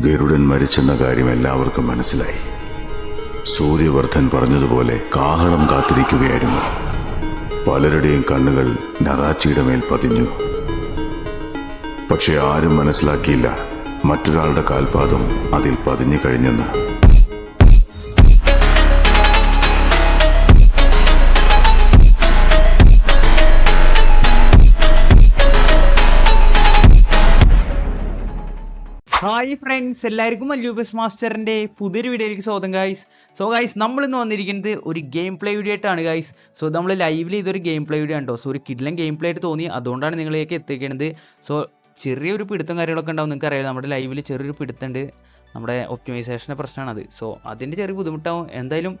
ഗരുഡൻ മരിച്ചെന്ന കാര്യം എല്ലാവർക്കും മനസ്സിലായി. സൂര്യവർദ്ധൻ പറഞ്ഞതുപോലെ കാഹളം കാത്തിരിക്കുകയായിരുന്നു. പലരുടെയും കണ്ണുകൾ നറാച്ചിയുടെ മേൽ പതിഞ്ഞു. പക്ഷെ ആരും മനസ്സിലാക്കിയില്ല മറ്റൊരാളുടെ കാൽപാദം അതിൽ പതിഞ്ഞു കഴിഞ്ഞെന്ന്. ഹായ് ഫ്രണ്ട്സ് എല്ലാവർക്കും മല്ലൂബസ് മാസ്റ്ററിന്റെ പുതിയൊരു വീഡിയോയിലേക്ക് സ്വാഗതം ഗൈസ് സോ ഗൈസ് നമ്മൾ ഇന്ന് വന്നിരിക്കുന്നത് ഒരു ഗെയിം പ്ലേ വീഡിയോ ആയിട്ടാണ് ഗൈസ് സോ നമ്മൾ ലൈവിൽ ഇതൊരു ഗെയിം പ്ലേ വീഡിയോ ആണ് ഉണ്ടോ സോ ഒരു കിഡിലൻ ഗെയിം പ്ലേ ആയിട്ട് തോന്നി. അതുകൊണ്ടാണ് നിങ്ങളിലേക്ക് എത്തിക്കുന്നത് സോ ചെറിയൊരു പിടുത്തം കാര്യങ്ങളൊക്കെ ഉണ്ടാവും. നിങ്ങൾക്ക് അറിയാം നമ്മുടെ ലൈവിൽ ചെറിയൊരു പിടുത്തമുണ്ട് നമ്മുടെ ഒപ്റ്റിമൈസേഷന്റെ പ്രശ്നമാണത് സോ അതിന്റെ ചെറിയ ബുദ്ധിമുട്ടാവും. എന്തായാലും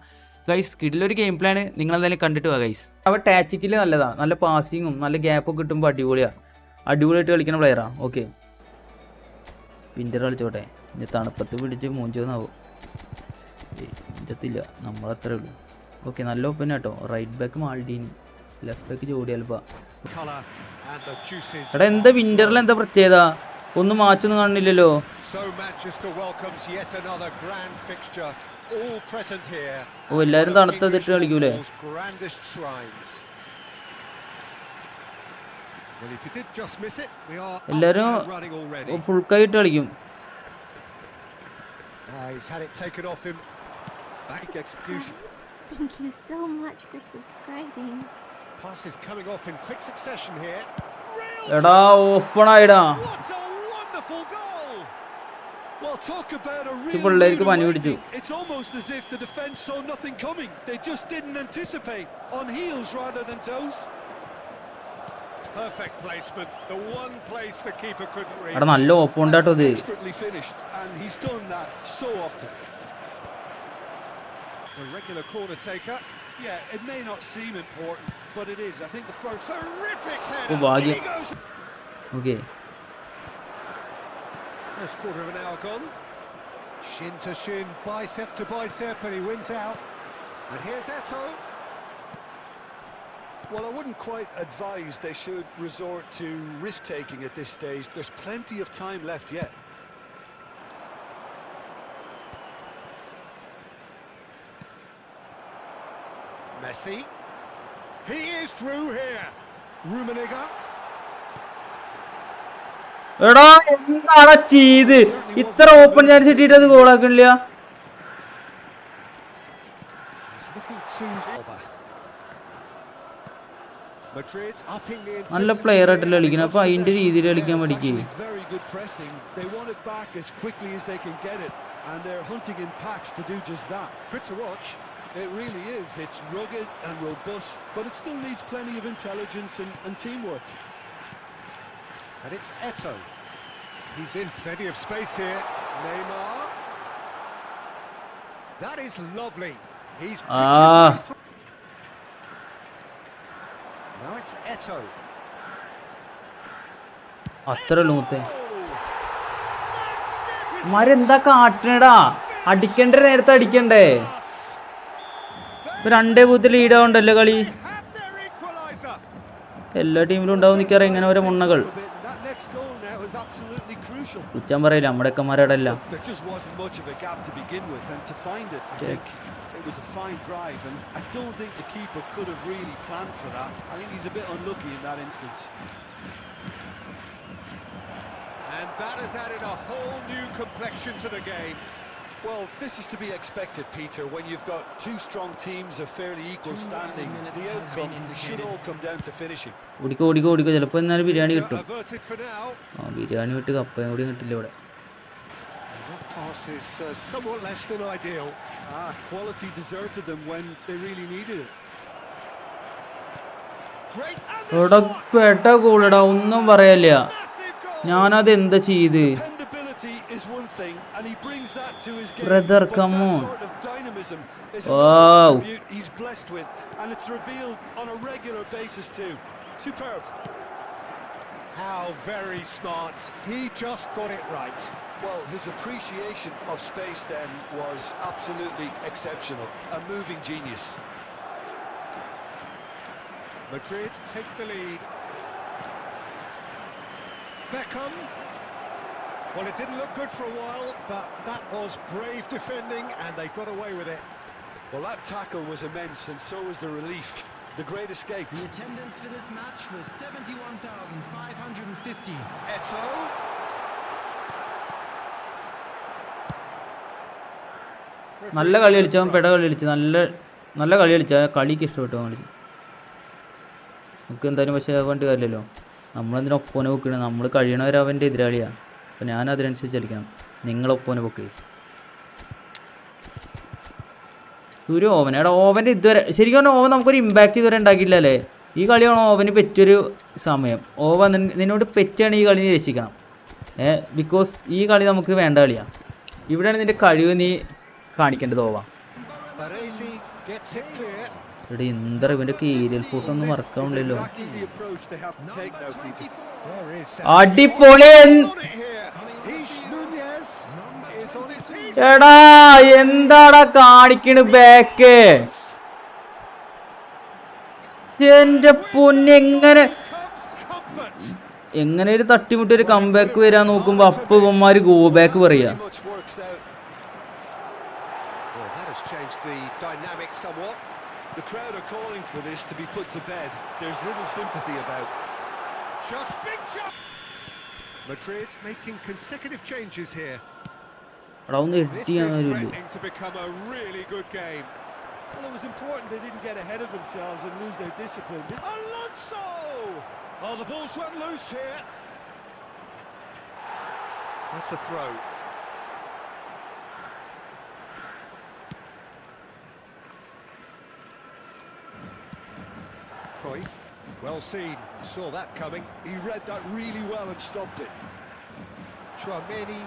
ഗൈസ് കിഡിലൊരു ഗെയിം പ്ലാൻ നിങ്ങൾ എന്തായാലും കണ്ടിട്ട് പോവാ ഗൈസ് അപ്പോൾ ടാച്ചിക്കിൽ നല്ലതാണ് നല്ല പാസിങ്ങും നല്ല ഗ്യാപ്പൊക്കെ കിട്ടുമ്പോൾ അടിപൊളിയാണ് അടിപൊളിയായിട്ട് കളിക്കുന്ന പ്ലെയറാണ് ഓക്കെ വിന്റർ കളിച്ചോട്ടെ. ഇനി തണുപ്പത്ത് പിടിച്ച് മൂഞ്ചോന്നാവും. ഇഞ്ചത്തില്ല നമ്മളത്രേ ഉള്ളൂ. ഓക്കെ നല്ല ഒപ്പന കേട്ടോ right back Maldini. Left back Jordi Alba. എടാ എന്താ വിന്ററിൽ എന്താ പ്രത്യേകത? ഒന്നും മാച്ചൊന്നും കാണുന്നില്ലല്ലോ. ഓ എല്ലാരും തണുത്തതിട്ട് കളിക്കൂലേ? എല്ലാവരും and running already. ഫുൾ കൈയിട്ട് കളിക്കും Ah, he's had it taken off him. Back execution. Thank you so much for subscribing. Passes coming off in quick succession here. Real എടാ open ആയിടാ What a wonderful goal! Well, talk about a ഈ real പിള്ളേർക്ക് rude പനി പിടിച്ചു awakening. It's almost as if the defence saw nothing coming. They just didn't anticipate. On heels rather than toes. എടാ നല്ല open ഉണ്ടാട്ടോ ഇത് That's expertly finished, and he's done that so often. The regular corner taker. Yeah, it may not seem important, but it is. I think the first terrific header. ഭാഗ്യം. He goes okay First quarter of an hour gone. Shin to shin, bicep to bicep, and he wins out. And here's Eto. Well, I wouldn't quite advise they should resort to risk taking at this stage. There's plenty of time left yet. Messi. He is through here. Rummenigge. എടാ എന്താണ് ചെയ്ത് ഇത്ര open chance കിട്ടിയിട്ട് അത് ഗോളാക്കണില്ല back as quickly as they can get it, and they're hunting in packs to do just that. Good to watch. It really is. It's rugged and robust, but it still needs plenty of intelligence and, and teamwork. And it's Eto. He's in plenty of space here. Neymar. That is lovely. He's Ah. അത്ര ലൂത്തെ മരെന്താ കാട്ടണടാ? അടിക്കണ്ട നേരത്തെ അടിക്കണ്ടേ? ഇപ്പൊ രണ്ടേ പൂത്ത് lead ആവണ്ടല്ലോ കളി. എല്ലാ ടീമിലും ഉണ്ടാവും നിൽക്കാറ് ഇങ്ങനെ ഓരോ മുണ്ണകൾ. കുച്ചാൻ പറയില്ല നമ്മുടെ അക്കന്മാരുടെ എല്ലാം There just wasn't much of a gap to begin with, and to find it, I Check. think it was a fine drive, and I don't think the keeper could have really planned for that. I think he's a bit unlucky in that instance. And that has added a whole new complexion to the game. Well, this is to be expected, Peter, when you've got two strong teams of fairly equal standing. The outcome should all come down to finishing. ഓടിക്കോ ഓടിക്കോ ഓടിക്കോ ചിലപ്പോ എന്നാലും biryani Danger കിട്ടും averted for now. ആ ബിരിയാണി വിട്ട് കപ്പയും കൂടി കിട്ടില്ല ഇവിടെ That pass is uh, somewhat less than ideal. Ah, quality deserted them when they really needed it. Great and the എടാ shot! പെട്ട ഗോളടാ ഒന്നും പറയല്ല! ഞാനത് എന്താ ചെയ്ത് Dependability is one thing, and he brings that to his game. Brother, come on. sort of dynamism is Wow. he's blessed with, and it's revealed on a regular basis too. Superb. How very smart. He just got it right. Well, his appreciation of space then was absolutely exceptional. A moving genius. Madrid take the lead. Beckham. Well, it didn't look good for a while, but that was brave defending, and they got away with it. Well, that tackle was immense, and so was the relief. The great escape. The attendance for this match was 71,550. Eto. നല്ല കളി കളിച്ചവൻ പെട കളി കളിച്ചു. നല്ല നല്ല കളി കളിച്ച. കളിക്ക് ഇഷ്ടപ്പെട്ടു അവൻ കളിച്ചു നമുക്ക് എന്തായാലും പക്ഷേ വേണ്ടി കാര്യമല്ലോ നമ്മളെന്തിനാ ഒപ്പോനെ വെക്കണേ നമ്മൾ കഴിയണവർ അവന്റെ എതിരാളിയാണ് അപ്പോൾ ഞാൻ അതിനനുസരിച്ച് കളിക്കണം. നിങ്ങൾ ഒപ്പോനെ ഒരു ഓവൻ എടാ ഓവന്റെ ഇതുവരെ ശരിക്കും പറഞ്ഞാൽ ഓവൻ നമുക്കൊരു ഇമ്പാക്റ്റ് ഇതുവരെ ഉണ്ടാക്കിയില്ല അല്ലേ ഈ കളിയാണ് ഓവന് പറ്റിയൊരു സമയം. ഓവൻ നിന്നോട് പെറ്റാണ് ഈ കളി നീ രക്ഷിക്കണം. ഏ ബിക്കോസ് ഈ കളി നമുക്ക് വേണ്ട കളിയാണ് ഇവിടെയാണ് നിന്റെ കഴിവ് നീ കാണിക്കേണ്ടത് ഓവ. ഇവിടെ ഇവന്റെ കീരിയൽ ഫോട്ടൊന്നും. അടിപൊളി എടാ എന്താടാ കാണിക്കണ് ബാക്ക് എന്റെ പൊന്നെങ്ങനെ. എങ്ങനെ ഒരു തട്ടിമുട്ടി ഒരു കംബാക്ക് വരാൻ നോക്കുമ്പോ അപ്പൊ ഇവന്മാര് ഗോ ബാക്ക് പറയാ the crowd are calling for this to be put to bed. There's little sympathy about. Just big jump. Madrid making consecutive changes here. This is threatening to become a really good game. Well, it was important they didn't get ahead of themselves and lose their discipline. Alonso! Oh, the ball's run loose here. That's a throw. Cruyff. Well seen, saw that coming. He read that really well and stopped it. Chouameni.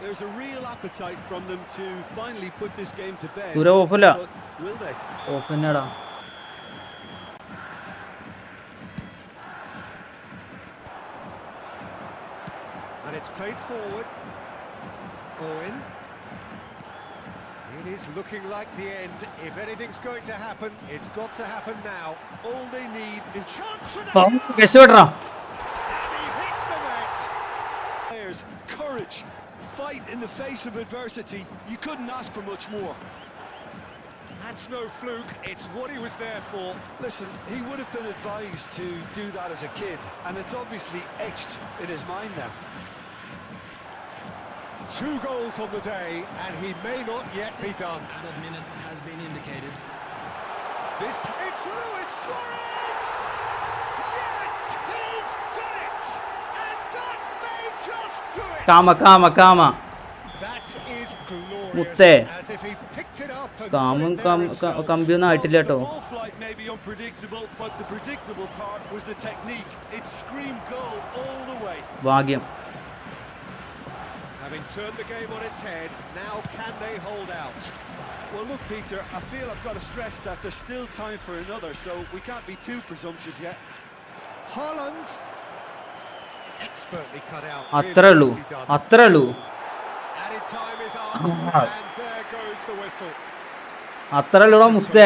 There's a real appetite from them to finally put this game to bed. Dura ofala. Will they? up And it's played forward. Owen. It is looking like the end. If anything's going to happen, it's got to happen now. All they need is chance for that. And he hits the net. Players, courage, fight in the face of adversity. You couldn't ask for much more. That's no fluke. It's what he was there for. Listen, he would have been advised to do that as a kid, and it's obviously etched in his mind now. Two goals on the day, and he may not yet be done. Added minutes has been indicated. This it's Luis Suarez. Yes, he's done it, and that may just do it. That is glorious. മുത്തേ. As if he picked it up and calmed it there himself. കമ്പിയൊന്നും ആയിട്ടില്ല കേട്ടോ The ball flight may be unpredictable, but the predictable part was the technique. It screamed goal all the way. ഭാഗ്യം Having turned the game on its head, now can they hold out? Well, look, Peter, I feel I've got to stress that there's still time for another, so we can't be too presumptuous yet. Holland! Expertly cut out. Atralu. Atralu. Added time is ah. on. ഊ, മുസ്തേ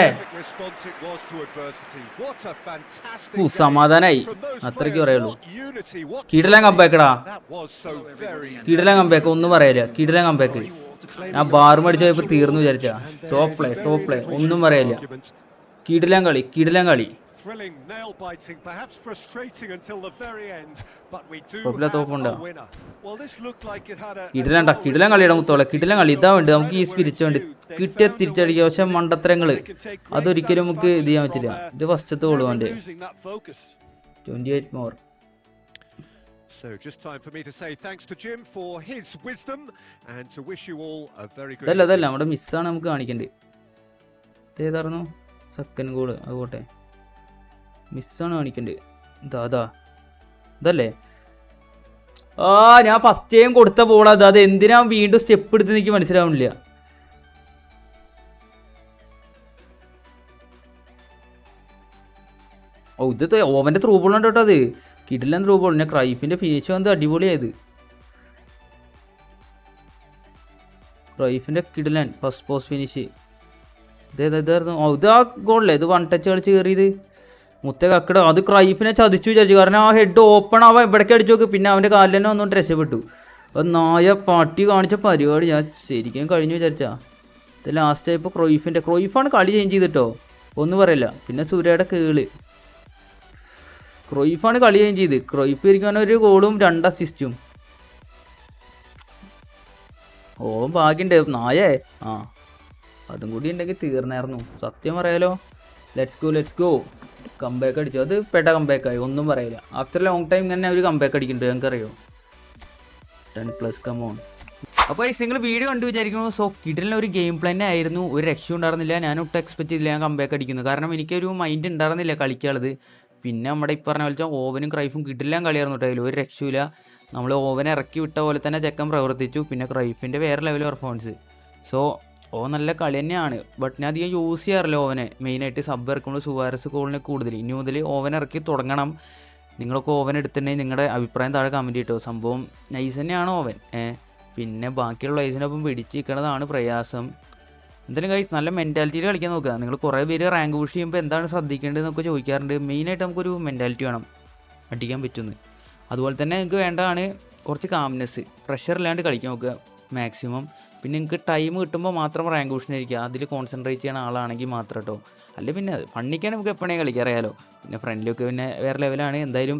സമാധാനായി. അത്രയ്ക്ക്. പറയുള്ളൂ. കീടലം. കമ്പേക്കടാ കിടിലൻ കമ്പേക്ക് ഒന്നും പറയില്ല കീടലം കമ്പേക്ക് ഞാൻ ബാറും മേടിച്ച് പോയപ്പോ തീർന്നു വിചാരിച്ചാ ടോപ്പ് പ്ലേ ടോപ്പ് പ്ലേ ഒന്നും പറയല്ല argument. കളി കീടലം കളി Thrilling, nail-biting, perhaps frustrating until the very end, but we do have a winner. Well, this looked like it had a. കിടിലണ്ട written കളിയുടെ മുത്തോളെ it. കിടിലൻ കളി ഇതാ വേണ്ടി നമുക്ക് ഈ സ്പിരിച്ച് വേണ്ടി കിട്ടിയ തിരിച്ചടിക്കുക പക്ഷെ മണ്ടത്തരങ്ങൾ അതൊരിക്കലും നമുക്ക് ഇത് ചെയ്യാൻ പറ്റില്ല ഇത് ഫസ്റ്റത്തെ ഗോൾ വേണ്ടേ twenty eight more So just time for me to say thanks to Jim for his wisdom and to wish you all a very good അതല്ല evening. നമ്മുടെ മിസ്സാണ് നമുക്ക് കാണിക്കേണ്ടത് ഇതേതായിരുന്നു സെക്കൻഡ് ഗോൾ അത് പോട്ടെ മിസ്സാണ് കാണിക്കേണ്ടത് അതാ ഇതല്ലേ? ആ ഞാൻ ഫസ്റ്റ് ടൈം കൊടുത്ത ബോളാ അത്. എന്തിനാ വീണ്ടും സ്റ്റെപ്പ് എടുത്ത് എനിക്ക് മനസ്സിലാവുന്നില്ല. ഓ ഇത് ഓവന്റെ ത്രൂ ബോൾ ഉണ്ട് കേട്ടോ അത്? കിടിലൻ ത്രൂ ബോൾ ഞാൻ ക്രൈഫിന്റെ ഫിനിഷ് വന്നത് അടിപൊളിയായത്. ക്രൈഫിന്റെ കിടിലൻ ഫസ്റ്റ് പോസ്റ്റ് ഫിനിഷ് ഇതായിരുന്നു? ഓ ഇത് ആ ഗോളല്ലേ ഇത് വൺ ടച്ച് കളിച്ച് കയറിയത് മുത്ത കക്കട അത് ക്രൈഫിനെ ചതിച്ചു വിചാരിച്ചു. കാരണം ആ ഹെഡ് ഓപ്പൺ ആവാൻ ഇവിടേക്ക് അടിച്ചു നോക്ക്. പിന്നെ അവന്റെ കാലിൽ തന്നെ വന്നുകൊണ്ട് രക്ഷപ്പെട്ടു. അത് നായ പട്ടി കാണിച്ച പരിപാടി ഞാൻ ശരിക്കും കഴിഞ്ഞു വിചാരിച്ചാ. ഇത് ലാസ്റ്റ് ആയപ്പോൾ ക്രൊയ്ഫിന്റെ ക്രൊയ്ഫാണ് കളി ചേഞ്ച് ചെയ്തിട്ടോ? ഒന്നും പറയില്ല. പിന്നെ സൂര്യയുടെ കേൾ. ക്രൊയ്ഫാണ് കളി ചേഞ്ച് ചെയ്ത്. ക്രൊയ്ഫ് ഇരിക്കാൻ ഒരു ഗോളും രണ്ട് അസിസ്റ്റും ഓ ഭാഗ്യണ്ട്. നായേ. ആ. അതും കൂടി ഉണ്ടെങ്കിൽ തീർന്നായിരുന്നു. സത്യം പറയാലോ. Let's go let's go comeback അടിച്ചു. അത് പെട്ട കംബാക്കായി ഒന്നും പറയില്ല. ആഫ്റ്റർ ലോങ് ടൈം തന്നെ ഒരു കംബാക്ക് അടിക്കുന്നുണ്ട്. ഞങ്ങൾക്കറിയോ ടെൻ പ്ലസ് കമോൺ അപ്പോൾ നിങ്ങൾ വീഡിയോ കണ്ടു വിചാരിക്കുന്നു. സോ കിടലിന് ഒരു ഗെയിം പ്ലാൻ ആയിരുന്നു. ഒരു രക്ഷ ഉണ്ടായിരുന്നില്ല. ഞാൻ ഒട്ടും എക്സ്പെക്ട് ചെയ്തില്ല ഞാൻ കംബാക്ക് അടിക്കുന്നു. കാരണം എനിക്കൊരു മൈൻഡ് ഉണ്ടായിരുന്നില്ല കളിക്കാനുള്ളത്. പിന്നെ നമ്മുടെ ഈ പറഞ്ഞ പോലെ ഓവനും ക്രൈഫും കിട്ടില്ല കളിയായിരുന്നു കേട്ടോ ഒരു രക്ഷയില്ല നമ്മൾ ഓവനെ ഇറക്കി വിട്ട പോലെ തന്നെ ചെക്കൻ പ്രവർത്തിച്ചു. പിന്നെ ക്രൈഫിന്റെ വേറെ ലെവൽ പെർഫോമൻസ് സോ ഓ നല്ല കളി തന്നെയാണ്. ബട്ട് ഞാൻ അധികം യൂസ് ചെയ്യാറില്ല ഓവനെ. മെയിനായിട്ട് സബ് ഇറക്കുമ്പോൾ സുവാരസ് കോളിനെ കൂടുതൽ. ഇനി മുതൽ ഓവൻ ഇറക്കി തുടങ്ങണം. നിങ്ങളൊക്കെ ഓവൻ എടുത്തിട്ടുണ്ടെങ്കിൽ നിങ്ങളുടെ അഭിപ്രായം താഴെ കമന്റ് കിട്ടുമോ സംഭവം നൈസ് തന്നെയാണ് ഓവൻ. പിന്നെ ബാക്കിയുള്ള വയസ്സിനൊപ്പം പിടിച്ച് നിൽക്കുന്നതാണ് പ്രയാസം. എന്തായാലും കൈസ് നല്ല മെന്റാലിറ്റിയിൽ കളിക്കാൻ നോക്കുക. നിങ്ങൾ കുറേ പേര് റാങ്ക് പുഷ് ചെയ്യുമ്പോൾ എന്താണ് ശ്രദ്ധിക്കേണ്ടതെന്നൊക്കെ ചോദിക്കാറുണ്ട്. മെയിനായിട്ട് നമുക്കൊരു മെന്റാലിറ്റി വേണം. അടിക്കാൻ പറ്റുന്നു അതുപോലെ തന്നെ നിങ്ങൾക്ക് വേണ്ടതാണ് കുറച്ച് കാംനെസ് പ്രഷർ ഇല്ലാണ്ട് കളിക്കാൻ നോക്കുക. മാക്സിമം പിന്നെ നിങ്ങൾക്ക് ടൈം കിട്ടുമ്പോൾ മാത്രം റാങ്ക് പുഷിനായിരിക്കുക അതിൽ കോൺസെൻട്രേറ്റ് ചെയ്യുന്ന ആളാണെങ്കിൽ മാത്രം കേട്ടോ അല്ലെ പിന്നെ ഫണ്ണിക്കാണ് നമുക്ക് എപ്പോഴേ കളിക്കാൻ അറിയാലോ. പിന്നെ ഫ്രണ്ടിലൊക്കെ പിന്നെ വേറെ ലെവലാണ് എന്തായാലും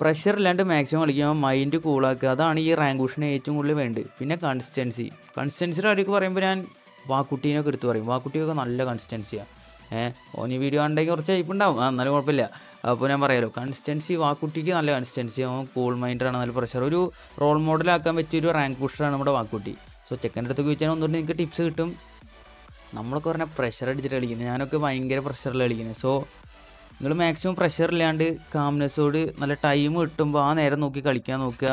പ്രഷർ ഇല്ലാണ്ട് മാക്സിമം കളിക്കുമ്പോൾ മൈൻഡ് കൂളാക്കുക അതാണ് ഈ റാങ്ക് പുഷിന് ഏറ്റവും കൂടുതൽ വേണ്ടത്. പിന്നെ കൺസിസ്റ്റൻസി കൺസിസ്റ്റൻസിയുടെ കാര്യമൊക്കെ പറയുമ്പോൾ ഞാൻ വാക്കുട്ടീനൊക്കെ എടുത്ത് പറയും. വാക്കുട്ടിയൊക്കെ നല്ല കൺസിസ്റ്റൻസിയാണ് ഏഹ് ഓനി വീഡിയോ ഉണ്ടെങ്കിൽ കുറച്ച് ടൈപ്പ് ഉണ്ടാവും. എന്നാലും കുഴപ്പമില്ല. അപ്പോൾ ഞാൻ പറയാലോ കൺസിസ്റ്റൻസി വാക്കുട്ടിക്ക് നല്ല കൺസിസ്റ്റൻസി അവൻ കൂൾ മൈൻഡാണ് നല്ല പ്രഷർ ഒരു റോൾ മോഡലാക്കാൻ പറ്റിയ ഒരു റാങ്ക് പുഷറാണ് നമ്മുടെ വാക്കുട്ടി. സോ ചെക്കന്റെ അടുത്ത് ചോദിച്ചാൽ ഒന്നുകൊണ്ട് നിങ്ങൾക്ക് ടിപ്സ് കിട്ടും. നമ്മളൊക്കെ പറഞ്ഞാൽ പ്രഷർ അടിച്ചിട്ട് കളിക്കുന്നത്. ഞാനൊക്കെ ഭയങ്കര പ്രഷറിൽ കളിക്കുന്നത്. സോ നിങ്ങൾ മാക്സിമം പ്രഷർ ഇല്ലാണ്ട് കാംനെസ്സോട് നല്ല ടൈം കിട്ടുമ്പോൾ ആ നേരം നോക്കി കളിക്കാൻ നോക്കുക.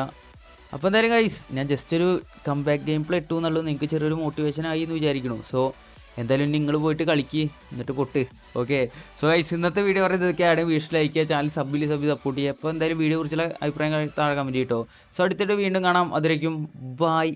അപ്പോൾ എന്തായാലും ഗൈസ് ഞാൻ ജസ്റ്റ് ഒരു കംബാക്ക് ഗെയിം പ്ലേ ഇട്ടു എന്നുള്ളത് നിങ്ങൾക്ക് ചെറിയൊരു മോട്ടിവേഷൻ ആയി എന്ന് വിചാരിക്കണു സോ എന്തായാലും നിങ്ങൾ പോയിട്ട് കളിക്ക് എന്നിട്ട് പൊട്ട്. ഓക്കെ സോ ഗൈസ് ഇന്നത്തെ വീഡിയോ പറയുന്നത് ഇതൊക്കെയാണ്. വീഡിയോ ലൈക്ക് ചെയ്യുക ചാനൽ സബ്ബിൽ സബ്ബി സപ്പോർട്ട് ചെയ്യുക. അപ്പോൾ എന്തായാലും വീഡിയോ കുറിച്ചുള്ള അഭിപ്രായം താഴെ കമന്റ് ചെയ്യട്ടോ സോ അടുത്തിട്ട് വീണ്ടും കാണാം. അതിലേക്കും ബൈ